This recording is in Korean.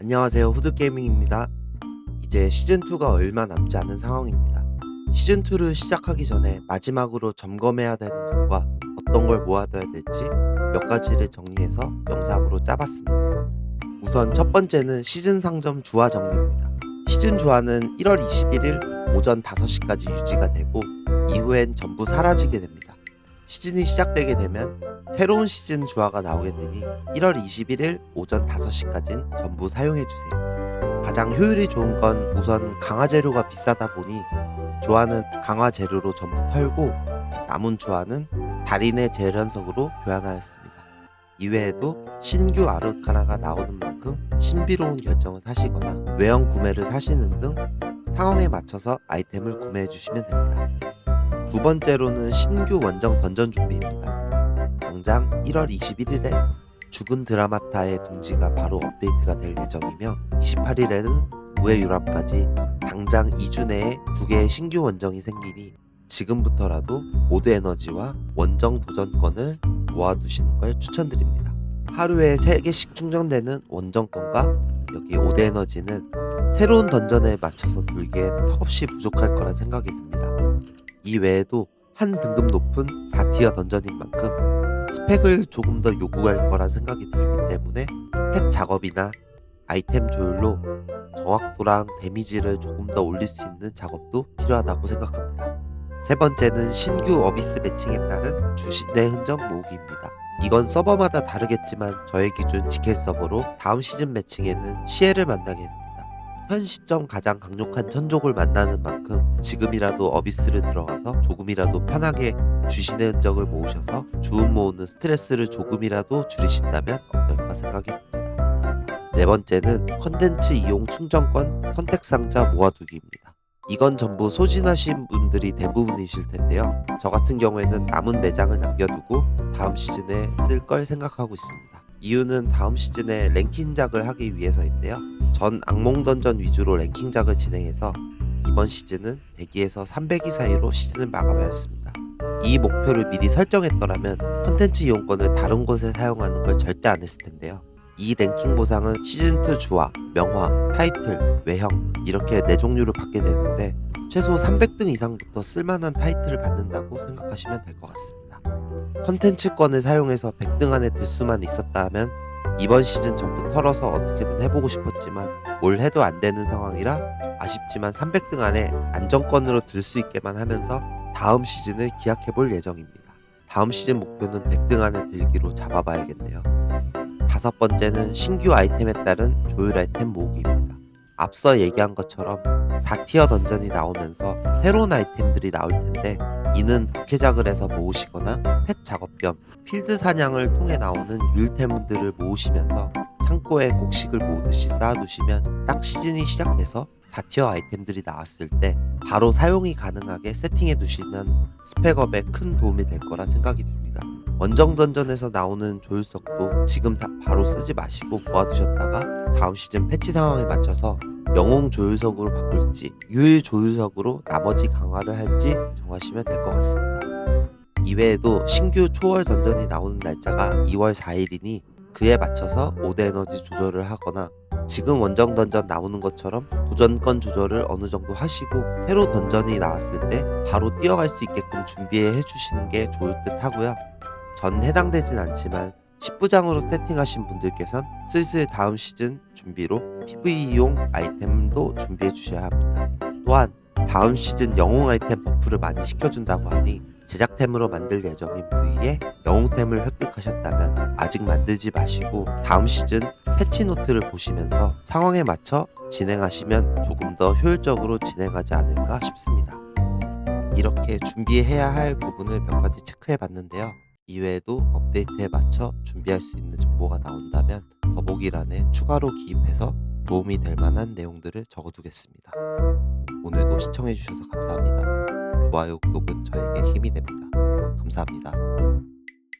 안녕하세요. 후드게이밍입니다. 이제 시즌2가 얼마 남지 않은 상황입니다. 시즌2를 시작하기 전에 마지막으로 점검해야 되는 것과 어떤 걸 모아둬야 될지 몇 가지를 정리해서 영상으로 짜봤습니다. 우선 첫 번째는 시즌 상점 주화 정리입니다. 시즌 주화는 1월 21일 오전 5시까지 유지가 되고 이후엔 전부 사라지게 됩니다. 시즌이 시작되게 되면 새로운 시즌 주화가 나오게 되니 1월 21일 오전 5시까지는 전부 사용해주세요. 가장 효율이 좋은 건 우선 강화 재료가 비싸다 보니 주화는 강화 재료로 전부 털고 남은 주화는 달인의 재련석으로 교환하였습니다. 이외에도 신규 아르카나가 나오는 만큼 신비로운 결정을 사시거나 외형 구매를 사시는 등 상황에 맞춰서 아이템을 구매해 주시면 됩니다. 두 번째로는 신규 원정 던전 준비입니다. 당장 1월 21일에 죽은 드라마타의 동지가 바로 업데이트가 될 예정이며 28일에는 무의 유람까지 당장 2주 내에 두 개의 신규 원정이 생기니 지금부터라도 모드 에너지와 원정 도전권을 모아두시는 걸 추천드립니다. 하루에 3개씩 충전되는 원정권과 여기 오드 에너지는 새로운 던전에 맞춰서 돌기엔 턱없이 부족할 거란 생각이 듭니다. 이 외에도 한 등급 높은 4티어 던전인 만큼 스펙을 조금 더 요구할 거란 생각이 들기 때문에 펫 작업이나 아이템 조율로 정확도랑 데미지를 조금 더 올릴 수 있는 작업도 필요하다고 생각합니다. 세 번째는 신규 어비스 매칭에 따른 주신의 흔적 모으기입니다. 이건 서버마다 다르겠지만 저의 기준 지켈 서버로 다음 시즌 매칭에는 시에를 만나게 됩니다. 현 시점 가장 강력한 천족을 만나는 만큼 지금이라도 어비스를 들어가서 조금이라도 편하게 주신의 흔적을 모으셔서 주운 모으는 스트레스를 조금이라도 줄이신다면 어떨까 생각이 듭니다. 네 번째는 컨텐츠 이용 충전권 선택 상자 모아두기입니다. 이건 전부 소진하신 분들이 대부분이실 텐데요. 저 같은 경우에는 남은 4장을 남겨두고 다음 시즌에 쓸 걸 생각하고 있습니다. 이유는 다음 시즌에 랭킹작을 하기 위해서인데요. 전 악몽 던전 위주로 랭킹작을 진행해서 이번 시즌은 100위에서 300위 사이로 시즌을 마감하였습니다. 이 목표를 미리 설정했더라면 컨텐츠 이용권을 다른 곳에 사용하는 걸 절대 안 했을 텐데요. 이 랭킹 보상은 시즌2 주화, 명화, 타이틀, 외형 이렇게 4종류를 받게 되는데 최소 300등 이상부터 쓸만한 타이틀을 받는다고 생각하시면 될 것 같습니다. 컨텐츠권을 사용해서 100등 안에 들 수만 있었다면 이번 시즌 전부 털어서 어떻게든 해보고 싶었지만 뭘 해도 안 되는 상황이라 아쉽지만 300등 안에 안정권으로 들 수 있게만 하면서 다음 시즌을 기약해 볼 예정입니다. 다음 시즌 목표는 100등 안에 들기로 잡아봐야겠네요. 다섯 번째는 신규 아이템에 따른 조율 아이템 모으기입니다. 앞서 얘기한 것처럼 4티어 던전이 나오면서 새로운 아이템들이 나올 텐데 이는 부캐작을 해서 모으시거나 펫 작업 겸 필드 사냥을 통해 나오는 유일템들을 모으시면서 창고에 곡식을 모으듯이 쌓아두시면 딱 시즌이 시작돼서 4티어 아이템들이 나왔을 때 바로 사용이 가능하게 세팅해 두시면 스펙업에 큰 도움이 될 거라 생각이 듭니다. 원정 던전에서 나오는 조율석도 지금 다 바로 쓰지 마시고 모아두셨다가 다음 시즌 패치 상황에 맞춰서 영웅 조율석으로 바꿀지 유일 조율석으로 나머지 강화를 할지 정하시면 될 것 같습니다. 이외에도 신규 초월 던전이 나오는 날짜가 2월 4일이니 그에 맞춰서 5대 에너지 조절을 하거나 지금 원정 던전 나오는 것처럼 도전권 조절을 어느 정도 하시고 새로 던전이 나왔을 때 바로 뛰어갈 수 있게끔 준비해 주시는 게 좋을 듯 하고요. 전 해당되진 않지만 10부장으로 세팅하신 분들께선 슬슬 다음 시즌 준비로 PVE용 아이템도 준비해 주셔야 합니다. 또한 다음 시즌 영웅 아이템 버프를 많이 시켜준다고 하니 제작템으로 만들 예정인 무이에 영웅템을 획득하셨다면 아직 만들지 마시고 다음 시즌 패치 노트를 보시면서 상황에 맞춰 진행하시면 조금 더 효율적으로 진행하지 않을까 싶습니다. 이렇게 준비해야 할 부분을 몇 가지 체크해 봤는데요. 이외에도 업데이트에 맞춰 준비할 수 있는 정보가 나온다면 더보기란에 추가로 기입해서 도움이 될 만한 내용들을 적어두겠습니다. 오늘도 시청해주셔서 감사합니다. 좋아요, 구독은 저에게 힘이 됩니다. 감사합니다.